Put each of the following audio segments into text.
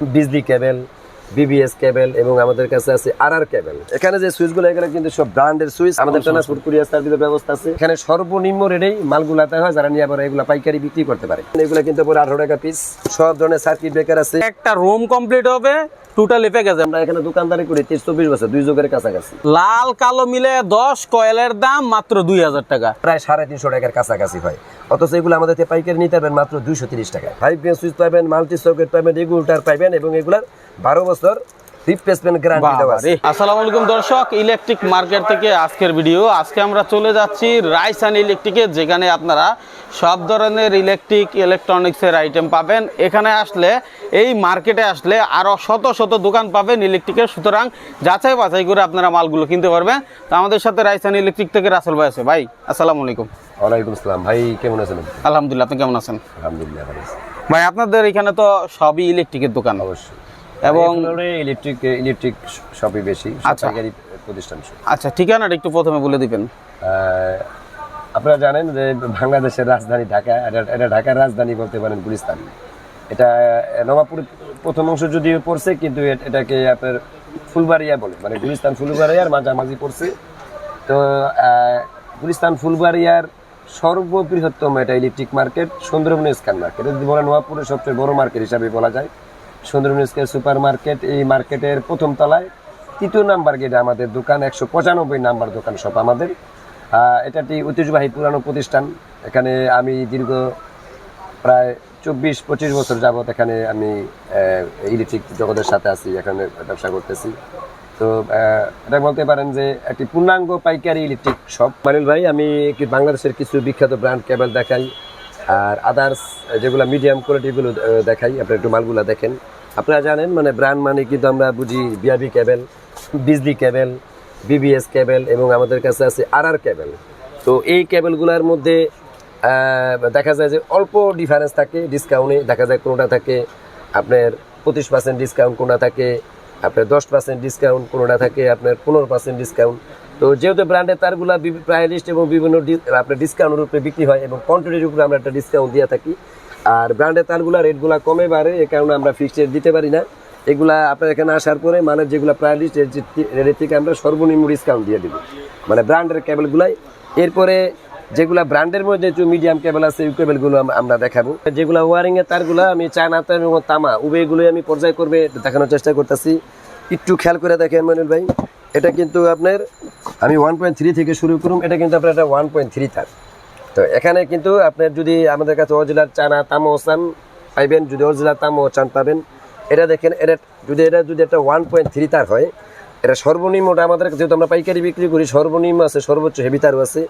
বিজলি কেবল BBS কেবল এবং আমাদের কাছে আছে আর আর কেবল। এখানে যে সুইচগুলো এখানে কিন্তু সব ব্র্যান্ডের সুইচ। আমাদের ট্রান্সপোর্ট কুরিয়ার সার্ভিসের ব্যবস্থা আছে। এখানে সর্বনিম্ন রেটেই মালগুলো আনতে হয় যারা নিয়ে আবার এগুলো পাইকারি বিক্রি করতে পারে। এগুলো কিন্তু পুরো আঠারো টাকা পিস সব ধরনের সার্কিট ব্রেকার আছে। একটা রুম কমপ্লিট হবে টোটালি প্যাকেজ আমরা এখানে দোকানদারি করি তিরিশ চব্বিশ বছর দুই যুগের কাছাকাছি। লাল কালো মিলে দশ কয়েলের দাম মাত্র দুই হাজার টাকা। প্রায় সাড়ে তিনশো টাকার কাছাকাছি হয়। অথচ এগুলো আমাদের পাইকারি নিতে পারবেন মাত্র দুইশো তিরিশ টাকা ফাইভ গ্রেন সুইচ পাবেন মাল্টি সকেট পাবেন রেগুলেটার পাবেন এবং এগুলার বারো বছর রিপ্লেসমেন্ট গ্যারান্টি দেওয়া আছে। আসসালামু আলাইকুম দর্শক ইলেকট্রিক মার্কেট থেকে আজকের ভিডিও আজকে আমরা চলে যাচ্ছি রাইসান ইলেকট্রিকে যেখানে আপনারা সব ধরনের ইলেকট্রিক ইলেকট্রনিক্সের আইটেম পাবেন। এখানে আসলে এই মার্কেটে আসলে আরও শত শত দোকান পাবেন ইলেকট্রিকের সুতরাং যাচাই বাছাই করে আপনারা মালগুলো কিনতে পারবেন। তো আমাদের সাথে রাইসান ইলেকট্রিক থেকে রাসেল ভাই আছে। ভাই আসসালামু আলাইকুম। ওয়ালাইকুম আসসালাম। ভাই কেমন আছেন? আলহামদুলিল্লাহ আপনি কেমন আছেন? আলহামদুলিল্লাহ ভাই আপনাদের এখানে তো সবই ইলেকট্রিকের দোকান। অবশ্যই। এবং ইলেকট্রিক ইলেকট্রিক সবই বেশি আচ্ছা। প্রতিষ্ঠান আচ্ছা ঠিকানাটা একটু প্রথমে বলে দিবেন। আপনারা জানেন যে বাংলাদেশের রাজধানী ঢাকা এটা- ঢাকার রাজধানী বলতে পারেন গুলিস্তান। এটা নবাবপুর প্রথম অংশ যদিও পড়ছে কিন্তু এটাকে আপনার ফুলবাড়িয়া বলে মানে গুলিস্তান ফুলবাড়িয়ার মাঝামাঝি পড়ছে। তো আহ, গুলিস্তান ফুলবাড়িয়ার সর্ববৃহত্তম এটা electric market Sundarban square market যদি বলেন নবাবপুরের সবচেয়ে বড় মার্কেট হিসাবে বলা যায়। সুন্দরবন সুপার মার্কেট এই মার্কেটের প্রথম তলায় তৃতীয় নাম্বার গেটে আমাদের দোকান, একশো পঁচানব্বই নাম্বার দোকান সব আমাদের। এটা একটি ঐতিহ্যবাহী পুরানো প্রতিষ্ঠান। এখানে আমি দীর্ঘ প্রায় চব্বিশ, পঁচিশ বছর যাবত এখানে আমি ইলেকট্রিক জগতের সাথে আছি, এখানে ব্যবসা করতেছি। তো এটা বলতে পারেন যে একটি পূর্ণাঙ্গ পাইকারি ইলেকট্রিক শপ মানিল ভাই, আমি বাংলাদেশের কিছু বিখ্যাত ব্র্যান্ড কেবল দেখাই, আর আদার্স যেগুলো মিডিয়াম কোয়ালিটিগুলো দেখাই আপনি একটু মালগুলো দেখেন। আপনারা জানেন মানে ব্র্যান্ড মানে কিন্তু আমরা বুঝি বিআবি কেবল বিজলি কেবল বিবিএস কেবল এবং আমাদের কাছে আছে আর আর তো এই কেবলগুলোর মধ্যে দেখা যায় যে অল্প ডিফারেন্স থাকে ডিসকাউন্টে দেখা যায় কোনোটা থাকে আপনার পঁচিশ পার্সেন্ট ডিসকাউন্ট কোনোটা থাকে আপনার দশ পার্সেন্ট ডিসকাউন্ট কোনোটা থাকে আপনার পনেরো পার্সেন্ট ডিসকাউন্ট তো যেহেতু ব্র্যান্ডের তারগুলা প্রায় লিস্ট এবং বিভিন্ন আপনার ডিসকাউন্টের উপরে বিক্রি হয় এবং কোয়ান্টিটির উপরে আমরা একটা ডিসকাউন্ট দিয়ে থাকি আর ব্র্যান্ডের তারগুলা রেটগুলা কমে বাড়ে, এ কারণে আমরা ফিক্সড রেট দিতে পারি না। এগুলা আপনার এখানে আসার পরে মানে যেগুলো প্রায় লিস্ট রেটের থেকে আমরা সর্বনিম্ন ডিসকাউন্ট দিয়ে দিব। মানে ব্র্যান্ডের কেবলগুলাই এরপরে যেগুলা ব্র্যান্ডের মধ্যে একটু মিডিয়াম কেবল আছে, এই কেবলগুলো আমরা দেখাবো। যেগুলা ওয়ারিং এর তারগুলা আমি চায়না তার এবং তামা উভয়গুলো আমি পর্যায় করবে, দেখানোর চেষ্টা করতেছি। একটু খেয়াল করে দেখেন মনিল ভাই, এটা কিন্তু আপনার, আমি ওয়ান পয়েন্ট থ্রি থেকে শুরু করুন এটা কিন্তু আপনার একটা ওয়ান পয়েন্ট থ্রি তার। তো এখানে কিন্তু আপনার যদি আমাদের কাছে অরিজিনাল চানা তামো চান পাইবেন যদি অরিজিনাল তামো চান পাবেন। এটা দেখেন এটা যদি এটা যদি একটা ওয়ান পয়েন্ট থ্রি তার হয় এটা সর্বনিম্নটা আমাদের যেহেতু আমরা পাইকারি বিক্রি করি সর্বনিম্ন আছে সর্বোচ্চ হেভি তারও আছে।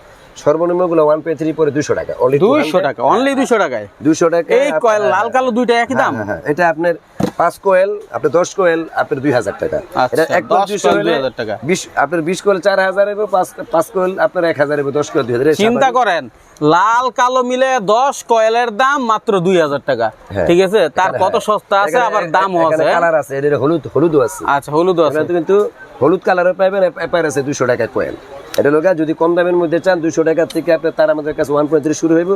সর্বনিম্নগুলো ওয়ান পয়েন্ট থ্রি পরে দুশো টাকা only দুইশো টাকা অনলি দুইশো টাকায়? দুশো টাকা এই লাল কালো দুইটা একই দাম? হ্যাঁ, হ্যাঁ, এটা আপনার পাঁচ কোয়েল আপনার দশ কোয়েল আপনার দুই হাজার টাকা। আচ্ছা, এটা দুইশো কোয়েল হলে 2000 টাকা। বিশ আপনার বিশ কোয়েল চার হাজার এবং পাঁচ পাঁচ কোয়েল আপনার এক হাজার এবং দশ কোয়েল দুই হাজার। চিন্তা করেন লাল কালো মিলে দশ কয়েলের দাম মাত্র দুই হাজার টাকা। হ্যাঁ। ঠিক আছে? তার কত সস্তা আছে আবার দামও আছে। কালার আছে হলুদ হলুদও আছে। আচ্ছা হলুদ আছে। কিন্তু হলুদ কালারও পাইবেন এপার আছে দুশো টাকা কোয়েল। এটা লোক যদি কম দামের মধ্যে চান দুশো টাকা থেকে আপনার তার আমাদের কাছে ওয়ান পয়েন্ট থ্রি শুরু হইব।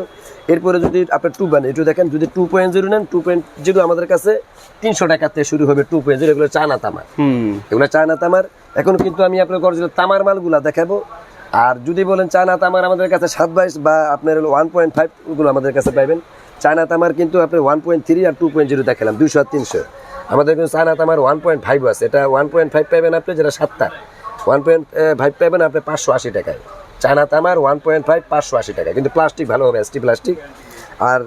এরপরে যদি আপনার টু বান একটু দেখেন যদি টু পয়েন্ট জিরো নেন টু পয়েন্ট জিরো আমাদের কাছে তিনশো টাকা থেকে শুরু হবে টু পয়েন্ট জিরো এগুলো চানা তামা হুম। এগুলো চায়না তামার। এখন কিন্তু আমি আপনার অরিজিনাল তামার মালগুলা দেখাবো। আর যদি বলেন চায়না তামার আমাদের কাছে সাত বাইশ বা আপনার হলো ওয়ান পয়েন্ট ফাইভ ওগুলো আমাদের কাছে পাইবেন। চায়না তামার কিন্তু আপনার ওয়ান পয়েন্ট থ্রি আর টু পয়েন্ট জিরো দেখালাম দুশো আর তিনশো। আমাদের কিন্তু চায়না তামার ওয়ান পয়েন্ট ফাইভ আছে এটা ওয়ান পয়েন্ট ফাইভ পাইবেন আপনি যেটা সাতটা। ওয়ান পয়েন্ট ফাইভ পাবেন আপনি পাঁচশো আশি টাকায়। চায়না তামার ওয়ান পয়েন্ট ফাইভ পাঁচশো আশি টাকা কিন্তু প্লাস্টিক ভালো হবে এসটি প্লাস্টিক আর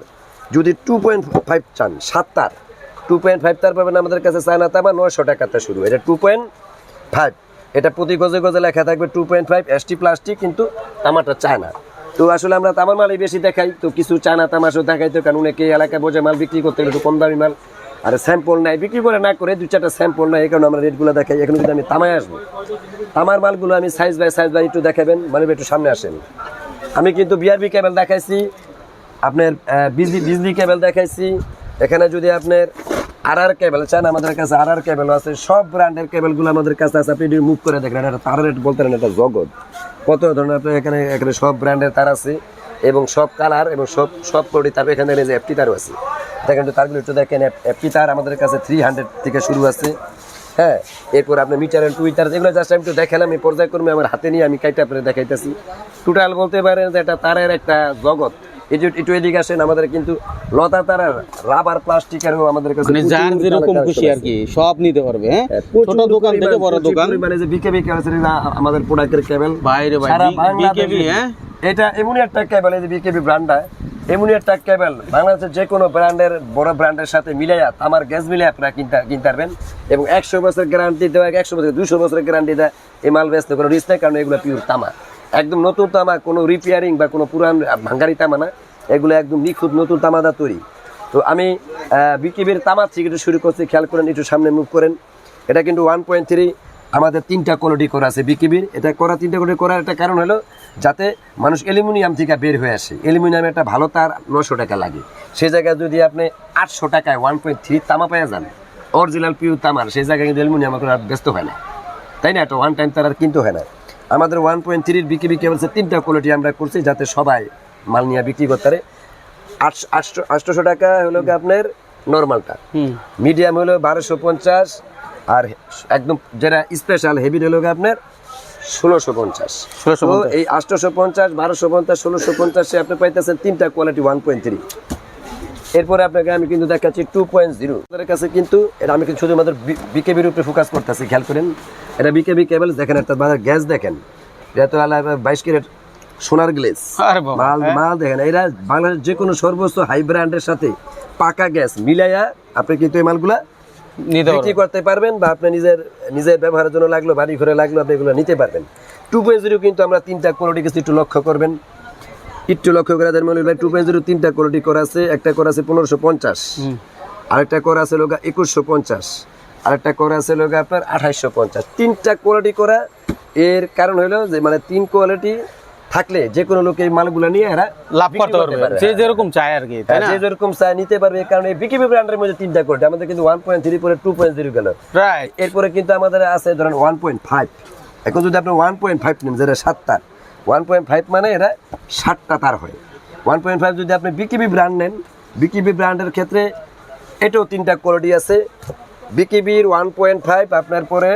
যদি টু পয়েন্ট ফাইভ চান সাত তার টু পয়েন্ট ফাইভ তার পাবেন আমাদের কাছে চায়না তামা, নয়শো টাকাতে শুরু। এটা টু পয়েন্ট ফাইভ এটা প্রতি গজে গজে লেখা থাকবে two point five ST plastic কিন্তু তামাটা চায় না তো আসলে আমরা তামার মালই বেশি দেখাই। তো কিছু চায়না তামাশও দেখাই তো, কারণ অনেকে এলাকায় বোঝে মাল বিক্রি করতে গেলে একটু কম দামি মাল। আর স্যাম্পল নাই, বিক্রি করে না করে দু চারটা স্যাম্পল নাই, এই কারণে আমরা রেটগুলো দেখাই। এখন যদি আমি তামায় আসব, তামার মালগুলো আমি সাইজ বাই সাইজ বাই একটু দেখাবেন মানে একটু সামনে আসেন। আমি কিন্তু বিআরবি কেবল দেখাইছি, আপনার বিজলি বিজলি কেবল দেখাইছি। এখানে যদি আপনার আর আর কেবল চান, আমাদের কাছে আর আর কেবল আছে, সব ব্র্যান্ডের কেবলগুলো আমাদের কাছে আছে। আপনি মুভ করে দেখেন এটা তার রেট বলতে এটা জগৎ। কত ধরনের আপনার এখানে এখানে সব ব্র্যান্ডের তার আছে, এবং সব কালার এবং সব সব কোয়ালিটি তারপর এখানে যে তারও আছে। দেখেন একটু তারগুলো একটু দেখেন এফটি তার আমাদের কাছে থ্রি হান্ড্রেড থেকে শুরু আছে। হ্যাঁ এরপর আপনি মিটার অ্যান্ড টুইটার এগুলো জাস্ট আমি একটু দেখালাম এই পর্যায়ক্রমে আমার হাতে নিয়ে আমি কাইটা আপনাদের দেখাইতেছি। টোটাল বলতে পারেন যে এটা তারের একটা জগৎ। এই যে একটু এদিকে আসেন আমাদের কিন্তু লতা তারের রাবার প্লাস্টিকেরও আমাদের কাছে মানে যার যেরকম খুশি আর কি সব নিতে পারবে হ্যাঁ? হ্যাঁ, ছোট দোকান থেকে বড় দোকান। পরিমাণে যে বিকেবি আমাদের প্রোডাক্টের কেবল বাইরে ভাই সারা বি- বাংলাদেশে- BKB, হ্যাঁ? এটা এমনই একটা কেবল, এই যে বিকেবি ব্র্যান্ডটা এমনই একটা কেবল। বাংলাদেশের যে কোনো ব্র্যান্ডের বড় ব্র্যান্ডের সাথে মিলাইয়া আমার গ্যাস মিলে আপনারা কিনতে কিনতে পারবেন। এবং একশো বছর গ্যারান্টি দেওয়া, একশো বছর দুশো বছরের গ্যারান্টি দেয় এই মাল ব্যস্ত কোনো রিস্ক নেই, কারণ এগুলো পিওর তামা। একদম নতুন তামা, কোনো রিপেয়ারিং বা কোনো পুরান ভাঙ্গারি তামা না, এগুলো একদম নিখুঁত নতুন তামাদা তৈরি। তো আমি বিকিবির তামার থেকে একটু শুরু করছি, খেয়াল করেন, একটু সামনে মুভ করেন। এটা কিন্তু ওয়ান পয়েন্ট থ্রি আমাদের তিনটা কোয়ালিটি করা আছে বিকিবির। এটা করা তিনটা কোয়ালিটি করার একটা কারণ হলো যাতে মানুষ অ্যালুমিনিয়াম থেকে বের হয়ে আসে। অ্যালুমিনিয়াম একটা ভালো তার নশো টাকা লাগে। সেই জায়গায় যদি আপনি আটশো টাকায় ওয়ান পয়েন্ট থ্রি তামা পেয়ে যান অরিজিনাল পিউ তামার সেই জায়গায় কিন্তু অ্যালুমিনিয়াম এখন আর ব্যস্ত হয় না। তাই না? একটা ওয়ান টাইম তার আর কিনতে হয় না। আমাদের ওয়ান পয়েন্ট থ্রির বিকিবি কেবলসের তিনটা কোয়ালিটি আমরা করছি যাতে সবাই মাল নিয়ে বিক্রি করতে পারে। আটশো আটশো আটশোশো টাকা হলো আপনার নর্মালটা মিডিয়াম হলো বারোশো পঞ্চাশ আর একদম যেটা স্পেশাল হেভি হলো আপনার ষোলোশো পঞ্চাশ। ষোলোশো এই আটশোশো পঞ্চাশ বারোশো পঞ্চাশ ষোলোশো পঞ্চাশে আপনি পাইতেছেন তিনটা কোয়ালিটি ওয়ান পয়েন্ট থ্রি এরপরে আপনাকে আমি কিন্তু দেখাচ্ছি টু পয়েন্ট জিরো আমাদের কাছে কিন্তু এটা আমি কিন্তু শুধুমাত্র বিকেবির উপরে ফোকাস করতেছি খেয়াল করেন। এটা বিকেবি কেবল দেখেন একটা গ্যাস দেখেন। এটা তো আলাদা বাইশ ক্যারেট সোনার গ্লেস মাল মাল দেখেন এরা বাংলাদেশ যে কোনো সর্বোচ্চ হাই ব্র্যান্ডের সাথে পাকা গ্যাস মিলাইয়া আপনি কিন্তু এই মালগুলা বিক্রি করতে পারবেন বা আপনি নিজের নিজের ব্যবহারের জন্য লাগল বাড়ি ঘরে লাগল আপনি এগুলো নিতে পারবেন। টু পয়েন্ট জিরো কিন্তু আমরা তিনটা কোয়ালিটি কিছু একটু লক্ষ্য করবেন। একটু লক্ষ্য করে দেন মনে ভাই টু পয়েন্ট জিরো তিনটা কোয়ালিটি করা আছে একটা করা আছে পনেরোশো পঞ্চাশ। আরেকটা করা আছে লোক একুশশো পঞ্চাশ। আরেকটা করা আছে লোক আপনার আঠাইশশো পঞ্চাশ। তিনটা কোয়ালিটি করা এর কারণ হলো যে মানে তিন কোয়ালিটি থাকলে যে কোনো লোক এই মালগুলো নিয়ে এরা লাভ করতে পারবে। যে যেরকম চায় আর কি তাই না? যে যেরকম চায় নিতে পারবে এই কারণে বিকিবি ব্র্যান্ডের মধ্যে তিনটা কোয়ালিটি আমাদের কিন্তু ওয়ান পয়েন্ট থ্রি পরে টু পয়েন্ট জিরো গেল। রাইট এরপরে কিন্তু আমাদের আছে ধরেন ওয়ান পয়েন্ট ফাইভ এখন যদি আপনি ওয়ান পয়েন্ট ফাইভ নেন যেটা সাত তার ওয়ান পয়েন্ট ফাইভ মানে এরা সাতটা তার হয়। ওয়ান পয়েন্ট ফাইভ যদি আপনি বিকিবি ব্র্যান্ড নেন বিকিবি ব্র্যান্ডের ক্ষেত্রে এটাও তিনটা কোয়ালিটি আছে। বিকিবির ওয়ান পয়েন্ট ফাইভ আপনার পরে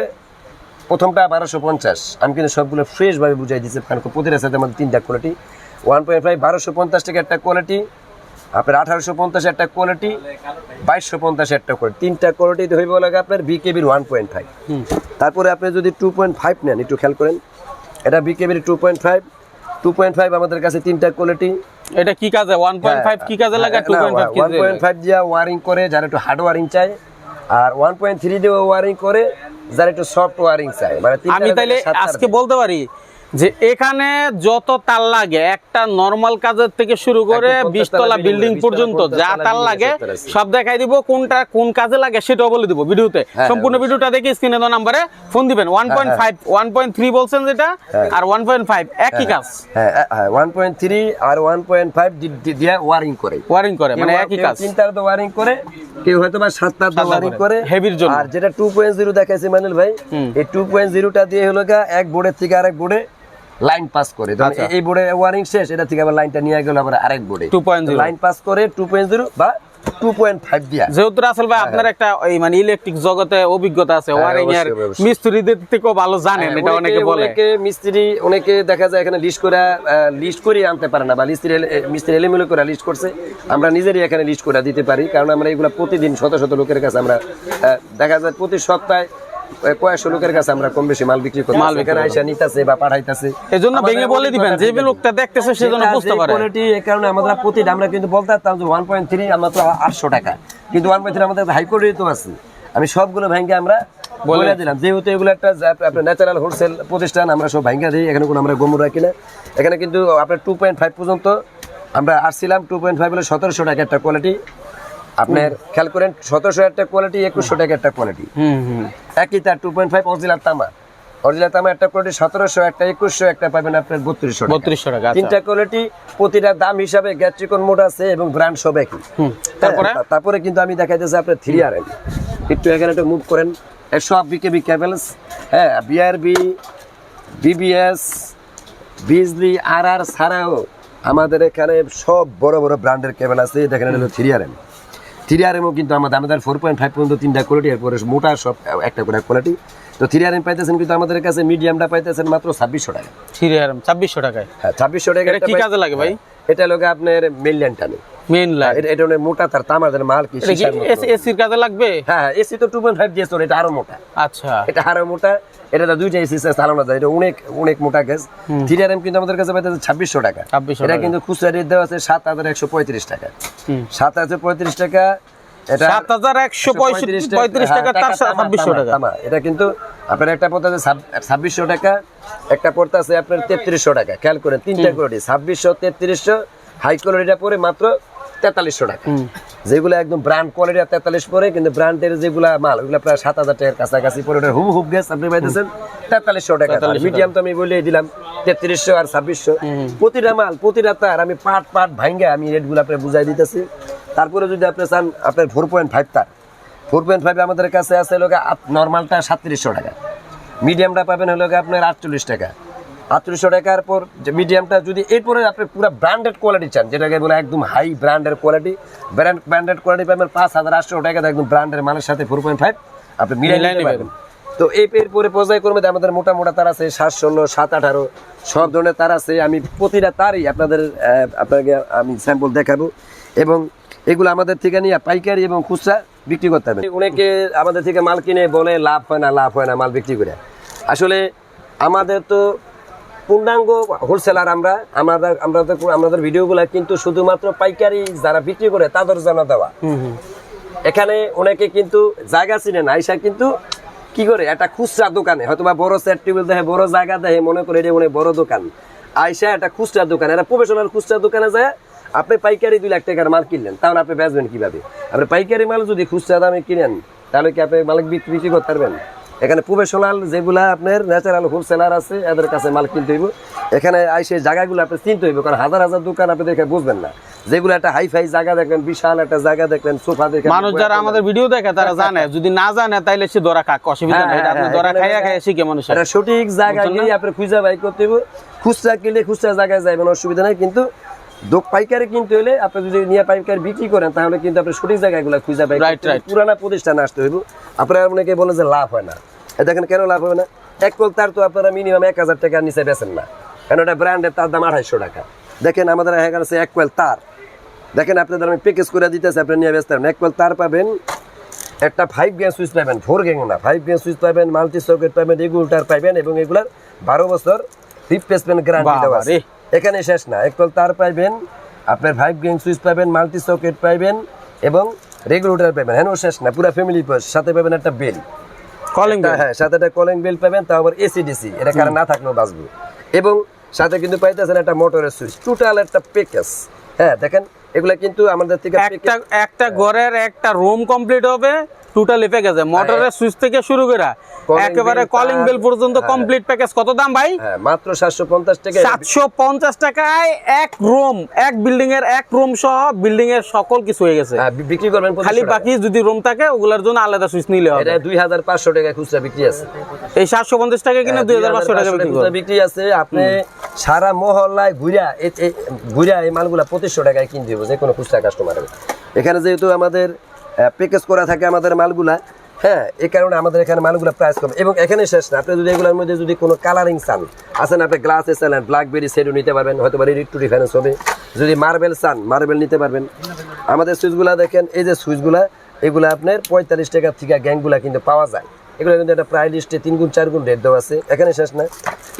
প্রথমটা বারোশো পঞ্চাশ। আমি কিন্তু সবগুলো ফ্রেশভাবে বুঝাই দিচ্ছি কারণ প্রতিটার সাথে আমাদের তিনটা কোয়ালিটি ওয়ান পয়েন্ট ফাইভ বারোশো পঞ্চাশ টাকা একটা কোয়ালিটি আপনার আঠারোশো পঞ্চাশ একটা কোয়ালিটি বাইশশো পঞ্চাশ একটা কোয়ালিটি তিনটা কোয়ালিটি হইব লাগে আপনার বিকেবির ওয়ান পয়েন্ট ফাইভ তারপরে আপনি যদি টু পয়েন্ট ফাইভ নেন একটু খেয়াল করেন। এটা বিকেবির two point five two point five আমাদের কাছে তিনটা কোয়ালিটি এটা কি কাজে? 1.5 কি কাজে লাগে? 2.5 কি ওয়ান পয়েন্ট ফাইভ দিয়ে ওয়ারিং করে যারা একটু হার্ড ওয়ারিং চায়। আর ওয়ান পয়েন্ট থ্রি দিয়ে ওয়ারিং করে যারা একটু সফট ওয়ারিং চাই। মানে আমি তাইলে তার আজকে বলতে পারি যে এখানে যত তার লাগে একটা নরমাল কাজের থেকে শুরু করে একদম বিশ পঞ্চাশ তলা তলা বিল্ডিং পর্যন্ত যা তার লাগে সব দেখাই দিব কোনটা কোন কাজে লাগে সেটাও বলে দিব ভিডিওতে। হ্যাঁ, সম্পূর্ণ ভিডিওটা দেখে স্ক্রিনে দেওয়া নাম্বারে ফোন দিবেন। One point five one point three বলছেন যেটা আর ওয়ান পয়েন্ট ফাইভ একই কাজ। হ্যাঁ হ্যাঁ ওয়ান পয়েন্ট থ্রি আর ওয়ান পয়েন্ট ফাইভ দিয়ে ওয়ারিং করে। ওয়ারিং করে মানে একই কাজ। তিনটার তো ওয়ারিং করে কেউ হয়তো বা সাতটার তো সাতটা ওয়ারিং করে। Heavy-র জন্য। আর যেটা টু পয়েন্ট জিরো দেখাইছে মানুল ভাই এই টু পয়েন্ট জিরোটা দিয়ে হলো এক বোর্ডের থেকে আরেক বোর্ডে লাইন পাস করে। আচ্ছা। এই বোর্ডে ওয়ারিং শেষ এটা থেকে আবার লাইনটা নিয়ে গেল আবার আরেক বোর্ডে। 2.0 লাইন পাস করে টু পয়েন্ট জিরো বা টু পয়েন্ট ফাইভ দিয়া। যেহেতু রাসেল ভাই আপনার একটা এই মানে ইলেকট্রিক জগতে অভিজ্ঞতা আছে ওয়ারিং এর হ্যাঁ, অবশ্যই। মিস্ত্রিদের থেকেও ভালো জানেন এটা হ্যাঁ, অনেকে বলে। অনেকে মিস্ত্রি অনেকে দেখা যায় এখানে লিস্ট করে লিস্ট করে আনতে পারে না বা মিস্ত্রি এলিমিলো করে লিস্ট করছে। আমরা নিজেরই এখানে লিস্ট করে দিতে পারি কারণ আমরা এগুলো প্রতিদিন শত শত লোকের কাছে আমরা দেখা যায় প্রতি সপ্তাহে কয়েকশো লোকের কাছে আমরা কম বেশি মাল বিক্রি করি। মাল এখানে আইসা নিতেছে বা পাঠাইতেছে। এজন্য ভেঙে বলে দিবেন যে লোকটা দেখতেছে সেজন্য বুঝতে পারে। কোয়ালিটি এই কারণে প্রতিটা আমরা কিন্তু বলতে পারতাম যে ওয়ান পয়েন্ট থ্রি আমরা তো আটশো টাকা। কিন্তু ওয়ান পয়েন্ট থ্রি আমাদের হাই কোয়ালিটি তো আছে। আমি সবগুলো ভেঙে আমরা বলে দিলাম। যেহেতু এগুলো একটা আপনার ন্যাচারাল হোলসেল প্রতিষ্ঠান আমরা সব ভাঙ্গা দিই। এখানে কোনো আমরা গোমর রাখি না। এখানে কিন্তু আপনার টু পয়েন্ট ফাইভ পর্যন্ত আমরা আসছিলাম। টু পয়েন্ট ফাইভ হলে সতেরোশো টাকা একটা কোয়ালিটি আপনার খেয়াল করেন সতেরোশো একটা কোয়ালিটি একুশশো টাকা একটা কোয়ালিটি হুম হুম। একই তার টু পয়েন্ট ফাইভ অরিজিনাল তামা। অরিজিনাল তামা একটা কোয়ালিটি সতেরোশো একটা একুশশো একটা পাবেন আপনার বত্রিশশো বত্রিশশো টাকা আচ্ছা। তিনটা কোয়ালিটি প্রতিটা দাম হিসাবে গ্যাট্রিকন মোড আছে এবং ব্র্যান্ড সব একই। হ্যাঁ, তারপরে? তারপরে কিন্তু আমি দেখাইতেছি আপনার থ্রি আর একটু এখানে একটু মুভ করেন। এর সব বিকেবি ক্যাবেলস হ্যাঁ বিআরবি বিবিএস বিজলি আর আর ছাড়াও আমাদের এখানে সব বড় বড় ব্র্যান্ডের কেবল আছে। দেখেন হলো থ্রি আর থ্রি আর এমও কিন্তু আমাদের আমাদের ফোর পয়েন্ট ফাইভ পর্যন্ত তিনটা কোয়ালিটি এরপরে মোটা সব একটা করে কোয়ালিটি তো থ্রি আর এম পাইতেছেন কিন্তু আমাদের কাছে মিডিয়ামটা পাইতেছেন মাত্র ছাব্বিশশো টাকা। থ্রি আর ছাব্বিশশো টাকায়? হ্যাঁ ছাব্বিশশো টাকা এটা কি কাজে লাগে ভাই? এটা লোক আপনার মেইনল্যান্ড টানে। মেইন লাইট এটা এটা মোটা তার তামাদের মাল কি। এসির কাজে লাগবে? হ্যাঁ হ্যাঁ এসি তো টু পয়েন্ট ফাইভ দিয়েছে এটা আরও মোটা। আচ্ছা। এটা আরও মোটা এটা দুইটা এসি চালানো যায় এটা অনেক অনেক মোটা গ্যাস থ্রি আর এম কিন্তু আমাদের কাছে ছাব্বিশশো টাকা। এটা কিন্তু খুচরা রেট দেওয়া আছে সাত হাজার একশো পঁয়ত্রিশ টাকা। সাত হাজার পঁয়ত্রিশ টাকা এটা সাত হাজার একশো পঁয়ত্রিশ পঁয়ত্রিশ টাকা তার ছাব্বিশশো টাকা। এটা কিন্তু আপনার একটা পড়তে আছে ছাব্বিশশো টাকা একটা পড়তে আছে আপনার তেত্রিশশো টাকা। খেয়াল করেন তিনটা কোয়ালিটি ছাব্বিশশো তেত্রিশশো হাই কোয়ালিটিটা পরে মাত্র তেতাল্লিশশো টাকা। যেগুলো একদম ব্র্যান্ড কোয়ালিটি তেতাল্লিশ পরে কিন্তু ব্র্যান্ডের যেগুলা মাল ওগুলো প্রায় সাত হাজার টাকার কাছাকাছি পরে ওটা হুব হুব গ্যাস আপনি পাইতেছেন। তেতাল্লিশশো টাকা। মিডিয়াম তো আমি বলে দিলাম তেত্রিশশো আর ছাব্বিশশো। প্রতিটা মাল প্রতিটা তার আমি পাট পাট ভাঙ্গে আমি রেটগুলো আপনার বুঝাই দিতেছি। তারপরে যদি আপনি চান আপনার ফোর পয়েন্ট ফাইভ তার। ফোর পয়েন্ট ফাইভ আমাদের কাছে আছে হলো নর্মালটা সাতত্রিশশো টাকা। মিডিয়ামটা পাবেন হলো আপনার আটচল্লিশ টাকা। আটচল্লিশশো টাকার পর যে মিডিয়ামটা যদি এরপরে আপনি পুরো ব্র্যান্ডেড কোয়ালিটি চান যেটাকে বলে একদম হাই ব্র্যান্ডের কোয়ালিটি ব্র্যান্ড ব্র্যান্ডেড কোয়ালিটি পাবেন পাঁচ হাজার আটশো টাকা একদম ব্র্যান্ডের মালের সাথে ফোর পয়েন্ট ফাইভ আপনি মিলাই নিতে পারবেন। তো এই এর পরে পর্যায় ক্রমে আমাদের মোটা মোটা তার আছে সাত ষোলো সাত আঠারো সব ধরনের তার আছে। আমি প্রতিটা তারই আপনাদের আপনাকে আমি স্যাম্পল দেখাবো। এবং এগুলো আমাদের থেকে নিয়ে পাইকারি এবং খুচরা বিক্রি করতে হবে। অনেকে আমাদের থেকে মাল কিনে বলে লাভ হয় না লাভ হয় না মাল বিক্রি করে। আসলে আমাদের তো পূর্ণাঙ্গ হোলসেলার আমরা আমাদের আমরা তো আমাদের ভিডিওগুলো কিন্তু শুধুমাত্র পাইকারি যারা বিক্রি করে তাদের জানা দেওয়া। এখানে অনেকে কিন্তু জায়গা চিনে না আইসা কিন্তু কি করে? একটা খুচরা দোকানে হয়তো বা বড় সেট টেবিল দেখে বড় জায়গা দেখে মনে করে এটা অনেক বড় দোকান। আইসা একটা খুচরা দোকান একটা প্রফেশনাল খুচরা দোকানে যায় আপনি পাইকারি দুই লাখ টাকার মাল কিনলেন তাহলে আপনি বেচবেন কীভাবে? আপনি পাইকারি মাল যদি খুচরা দামে কিনেন তাহলে কি আপনি মালিক বিক্রি বিক্রি করতে পারবেন? এখানে প্রফেশনাল যেগুলা আপনার ন্যাচারাল হোলসেলার আছে এদের কাছে মাল কিনতে হইব। এখানে আইসে জায়গাগুলো আপনি চিনতে হইব কারণ হাজার হাজার দোকান আপনি দেখে বুঝবেন না। যেগুলো একটা হাই ফাই জায়গা দেখবেন বিশাল একটা জায়গা দেখবেন সোফা দেখেন মানুষ যারা আমাদের ভিডিও দেখে তারা জানে যদি না জানে তাইলে সে দরা খাক অসুবিধা হ্যাঁ, নেই। এটা আপনি হ্যাঁ, দরা খাইয়া খাইয়া শিখে মানুষ এটা সঠিক জায়গা গিয়ে আপনি খুঁজা বাই করতে হইব। খুচরা কিনলে খুচরা জায়গায় যাইবেন অসুবিধা নাই কিন্তু দোক পাইকারি কিনতে হলে আপনি যদি নিয়ে পাইকারি বিক্রি করেন তাহলে কিন্তু আপনি সঠিক জায়গাগুলো খুঁজা right. পুরানা প্রতিষ্ঠানে আসতে হইব। আপনারা অনেকে বলে যে লাভ হয় না। দেখেন কেন লাভ হবে না? এক কল তার তো আপনারা মিনিমাম এক হাজার টাকার নিচে বেচেন না। কারণ ওটা ব্র্যান্ডের তার দাম আড়াইশো টাকা। দেখেন আমাদের এখানে আছে এক কোয়েল তার। দেখেন আপনাদের আমি প্যাকেজ করে দিতেছি আপনি নিয়ে ব্যস্ত এক কোয়েল তার পাবেন একটা ফাইভ গেম সুইচ পাবেন ফোর গেম না। ফাইভ গেম সুইচ পাবেন মাল্টি সকেট পাবেন রেগুলেটার পাবেন এবং এগুলার বারো বছর রিপ্লেসমেন্ট গ্যারান্টি দেওয়া আছে। এখানে শেষ না। একটল তার পাইবেন আপনার ফাইভ গ্রিং সুইচ পাবেন মাল্টি সকেট পাইবেন এবং রেগুলেটার পাবেন হ্যাঁ শেষ না পুরো ফ্যামিলি সাথে পাবেন একটা বেল কলিং হ্যাঁ সাথে একটা কলিং বেল পাবেন তাও আবার এসিডিসি এটা কারণ না থাকলেও বাঁচবে। এবং সাথে কিন্তু পাইতেছেন একটা মোটরের সুইচ টোটাল একটা প্যাকেজ হ্যাঁ দেখেন এগুলা কিন্তু আমাদের থেকে একটা একটা ঘরের একটা রুম কমপ্লিট হবে টোটালি প্যাকেজে মোটরের সুইচ থেকে শুরু করে একেবারে কলিং বেল পর্যন্ত কমপ্লিট প্যাকেজ কত দাম ভাই? হ্যাঁ মাত্র সাতশো পঞ্চাশ টাকা সাতশো পঞ্চাশ টাকায় এক রুম এক বিল্ডিং এর এক রুম সহ বিল্ডিং এর সকল কিছু হয়ে গেছে। হ্যাঁ, বিক্রি করবেন খালি 2500 বাকি যদি রুম থাকে ওগুলোর জন্য আলাদা সুইচ নিলে হবে। এটা হাজার পাঁচশো টাকা খুচরা বিক্রি আছে। এই সাতশো পঞ্চাশ টাকা কিনে দুই হাজার পাঁচশো টাকা বিক্রি খুচরা বিক্রি আছে। আপনি সারা মহল্লায় ঘুরা ঘুরা এই মালগুলা পঁচিশশো টাকায় কিনতে হবে। যে কোনো খুচরা কাস্টমারের এখানে যেহেতু আমাদের প্যাকেজ করা থাকে আমাদের মালগুলা হ্যাঁ এই কারণে আমাদের এখানে মালগুলা প্রাইস কম। এবং এখানে শেষ না, আপনি যদি এগুলোর মধ্যে যদি কোনো কালারিং চান আছেন আপনি গ্লাসে চান ব্ল্যাকবেরি সেটও নিতে পারবেন হয়তো বা একটু ডিফারেন্স হবে। যদি মার্বেল চান মার্বেল নিতে পারবেন। আমাদের সুইচগুলা দেখেন, এই যে সুইচগুলা এগুলো আপনার পঁয়তাল্লিশ টাকা থেকে গ্যাংগুলা কিন্তু পাওয়া যায়। এগুলো কিন্তু একটা প্রায় লিস্টে তিন গুণ চার গুণ রেট দেওয়া আছে। এখানে শেষ না।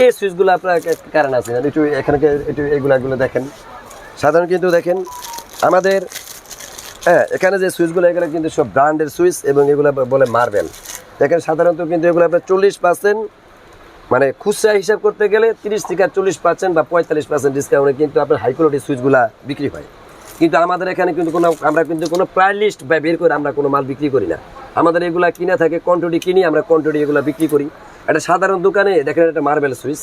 এই সুইচগুলো আপনার কারণ আছে, একটু এখানে একটু এগুলো দেখেন। সাধারণ কিন্তু দেখেন আমাদের হ্যাঁ এখানে যে সুইচগুলো, এগুলো কিন্তু সব ব্র্যান্ডের সুইচ এবং এগুলো বলে মার্বেল। দেখেন, সাধারণত কিন্তু এগুলো আপনার চল্লিশ পার্সেন্ট মানে খুচরা হিসাব করতে গেলে তিরিশ থেকে চল্লিশ পার্সেন্ট বা পঁয়তাল্লিশ পার্সেন্ট ডিসকাউন্টে কিন্তু আপনার হাই কোয়ালিটি সুইচগুলা বিক্রি হয়। কিন্তু আমাদের এখানে কিন্তু কোনো, আমরা কিন্তু কোনো প্রায় লিস্ট বা বের করে আমরা কোনো মাল বিক্রি করি না। আমাদের এগুলা কিনা থাকে কোয়ান্টিটি কিনি, আমরা কোয়ান্টিটি এগুলো বিক্রি করি। একটা সাধারণ দোকানে দেখেন একটা মার্বেল সুইচ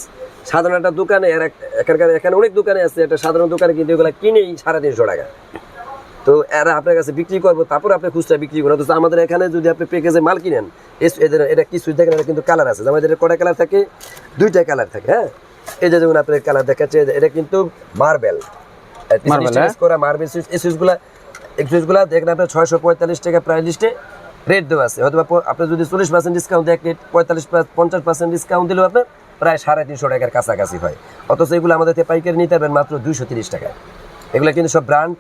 সাধারণ একটা দোকানে এখানকার এখানে অনেক দোকানে আছে একটা সাধারণ দোকানে কিন্তু এগুলো কিনেই সাড়ে তিনশো টাকা। তো এরা আপনার কাছে বিক্রি করব তারপর আপনি খুচরা বিক্রি করবেন অথচ আমাদের এখানে যদি আপনি প্যাকেজে মাল কিনেন এদের এটা কি সুইচ দেখেন এটা কিন্তু কালার আছে। আমাদের কটা কালার থাকে? দুইটা কালার থাকে হ্যাঁ? এই যে যেমন আপনার কালার দেখাচ্ছে এটা কিন্তু মার্বেল? করা মার্বেল সুইচ এই সুইচগুলা এই সুইচগুলো দেখেন আপনার ছয়শো পঁয়তাল্লিশ টাকা প্রায় লিস্টে রেট দেওয়া আছে। হয়তো আপনি যদি চল্লিশ পার্সেন্ট ডিসকাউন্ট দেয় রেট পঁয়তাল্লিশ পঞ্চাশ পার্সেন্ট ডিসকাউন্ট দিলেও আপনার প্রায় সাড়ে তিনশো টাকার কাছাকাছি হয়। অথচ এগুলো আমাদের পাইকারি নিতে পারবেন মাত্র দুইশো তিরিশ টাকায়। এগুলো কিন্তু সব ব্র্যান্ড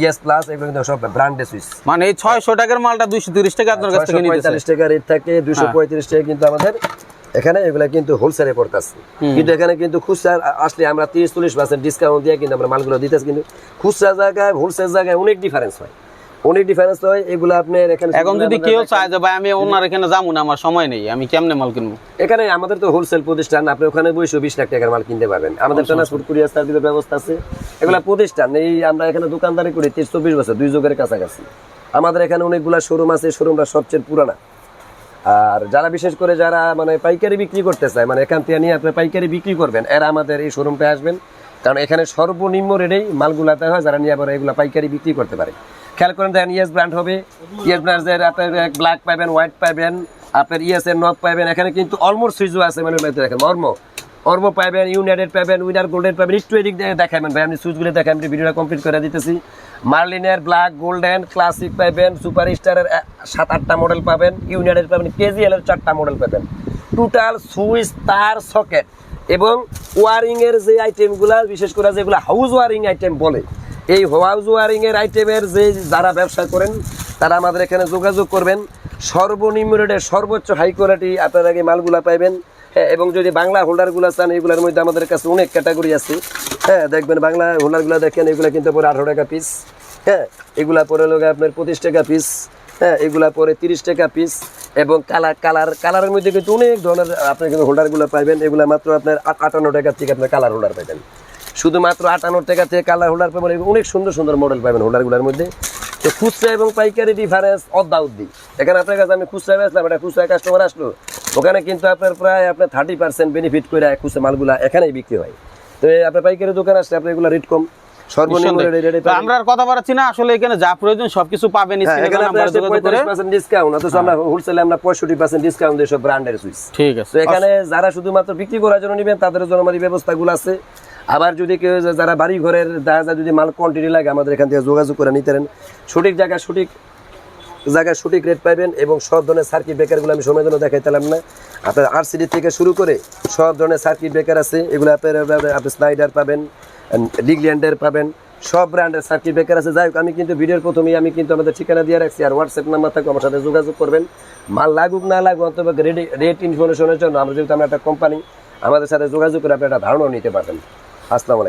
ইয়েস প্লাস এগুলো কিন্তু সব ব্র্যান্ডের সুইচ মানে এই ছয়শো টাকার মালটা দুইশো তিরিশ টাকা আপনার কাছ থেকে পঁয়তাল্লিশ টাকা রেট থাকে দুশো। পঁয়ত্রিশ টাকা কিন্তু আমাদের এখানে এগুলা কিন্তু হোলসেলে পড়তেছে। কিন্তু এখানে কিন্তু খুচরা আসলে আমরা তিরিশ চল্লিশ পার্সেন্ট ডিসকাউন্ট দিয়ে কিন্তু আমরা মালগুলো দিতেছি কিন্তু খুচরা জায়গায় হোলসেল জায়গায় অনেক ডিফারেন্স হয়। অনেক ডিফারেন্স হয় এগুলো আপনার এখানে এখন যদি কেউ চায় যে ভাই আমি ওনার এখানে যাব না আমার সময় নেই আমি কেমনে মাল কিনবো? এখানে আমাদের তো হোলসেল প্রতিষ্ঠান আপনি ওখানে বসে বিশ লাখ টাকার মাল কিনতে পারবেন। আমাদের ট্রান্সপোর্ট কুরিয়ার সার্ভিসের ব্যবস্থা আছে। এগুলা প্রতিষ্ঠান এই আমরা এখানে দোকানদারি করি তিরিশ চব্বিশ বছর দুই যুগের কাছাকাছি। আমাদের এখানে অনেকগুলা শোরুম আছে শোরুমটা সবচেয়ে পুরানা। আর যারা বিশেষ করে যারা মানে পাইকারি বিক্রি করতে চায় মানে এখান থেকে নিয়ে আপনি পাইকারি বিক্রি করবেন এরা আমাদের এই শোরুমটা আসবেন। কারণ এখানে সর্বনিম্ন রেটেই মালগুলাতে হয় যারা নিয়ে আবার এগুলো পাইকারি বিক্রি করতে পারে। খেয়াল করেন দেখেন ইয়েস ব্র্যান্ড হবে, ইয়েস ব্র্যান্ডের আপনার ব্ল্যাক পাবেন হোয়াইট পাবেন, আপনার ইয়েস এর নব পাবেন, এখানে কিন্তু অলমোস্ট সুইচও আছে মানে দেখেন অর্ম অর্ম পাবেন ইউনাইটেড পাবেন উইনার গোল্ডেন পাবেন, একটু এদিক দেখাবেন ভাই আপনি সুইচগুলো দেখেন আমি ভিডিওটা কমপ্লিট করে দিতেছি। মার্লিনের ব্ল্যাক গোল্ডেন ক্লাসিক পাবেন সুপার স্টারের সাত, আটটা মডেল পাবেন ইউনাইটেড পাবেন কেজিএল এর চারটা মডেল পাবেন। টোটাল সুইচ তার সকেট এবং ওয়ারিং এর যে আইটেমগুলো বিশেষ করে যেগুলো হাউস ওয়ারিং আইটেম বলে এই হাউস ওয়ারিং এর আইটেমের যে যারা ব্যবসা করেন, তারা আমাদের এখানে যোগাযোগ করবেন। সর্বনিম্ন রেটে সর্বোচ্চ হাই কোয়ালিটি আপনারা আগে মালগুলা পাইবেন। হ্যাঁ এবং যদি বাংলা হোল্ডারগুলো চান, এগুলোর মধ্যে আমাদের কাছে অনেক ক্যাটাগরি আছে। হ্যাঁ দেখবেন বাংলা হোল্ডারগুলো দেখেন, এগুলো কিন্তু পরে আঠারো টাকা পিস হ্যাঁ এগুলা পরে লোক আপনার পঁচিশ টাকা পিস হ্যাঁ এগুলা পরে তিরিশ টাকা পিস এবং কালার কালার কালারের মধ্যে কিন্তু অনেক ধরনের আপনি কিন্তু হোল্ডারগুলো পাইবেন। এগুলা মাত্র আপনার আটান্ন টাকা থেকে আপনার কালার হোল্ডার পাইবেন। শুধুমাত্র আটান্ন টাকা থেকে কালার হোল্ডার পাবেন অনেক সুন্দর সুন্দর মডেল পাবেন হোল্ডারগুলোর মধ্যে। তো খুচরা এবং পাইকারি ডিফারেন্স অদ্দা উদ্দি এখানে আপনার কাছে আমি খুচরা আসলাম এটা খুচরা কাস্টমার আসলো। ওখানে কিন্তু আপনার প্রায় আপনার থার্টি পার্সেন্ট বেনিফিট করে খুচরা মালগুলা এখানেই বিক্রি হয়। তো আপনার পাইকারি দোকান আসলে আপনার এগুলো রেট কম। সর্বনিম্ন নিঃসন্দেহে। রেটে রেটে তো আমরা আর কথা বাড়াচ্ছি না আসলে এখানে যা প্রয়োজন সবকিছু পাবেন হ্যাঁ, এখানে যোগাযোগ করে। 45% ডিসকাউন্ট অথচ আমরা হোলসেলে আমরা পঁয়ষট্টি পার্সেন্ট ডিসকাউন্ট দিয়ে সব ব্র্যান্ডের সুইচ ঠিক আছে। তো এখানে যারা শুধুমাত্র বিক্রি করার জন্য নেবেন তাদের জন্য ব্যবস্থাগুলো আছে। আবার যদি কেউ যারা বাড়ি ঘরের দেখা যায় যদি মাল কোয়ান্টিটি লাগে আমাদের এখান থেকে যোগাযোগ করে নিতে পারেন। সঠিক জায়গায় সঠিক জায়গায় সঠিক রেট পাবেন এবং সব ধরনের সার্কিট ব্রেকারগুলো আমি সময় জন্য দেখাইতাম না। আপনার আরসিডি থেকে শুরু করে সব ধরনের সার্কিট ব্রেকার আছে এগুলো আপনার- আপনি স্নাইডার পাবেন। ডিগল্যান্ডের পাবেন। সব ব্র্যান্ডের সার্কিট ব্রেকার আছে। যাই হোক, আমি কিন্তু ভিডিওর প্রথমেই আমি কিন্তু আমাদের ঠিকানা দিয়ে রাখছি। আর হোয়াটসঅ্যাপ নাম্বার থাকবে, আমার সাথে যোগাযোগ করবেন। মাল লাগুক, না লাগুক, অন্তত রেট ইনফরমেশনের জন্য আমরা যেহেতু আমরা একটা কোম্পানি আমাদের সাথে যোগাযোগ করে আপনি একটা ধারণাও নিতে পারবেন। আসসালামু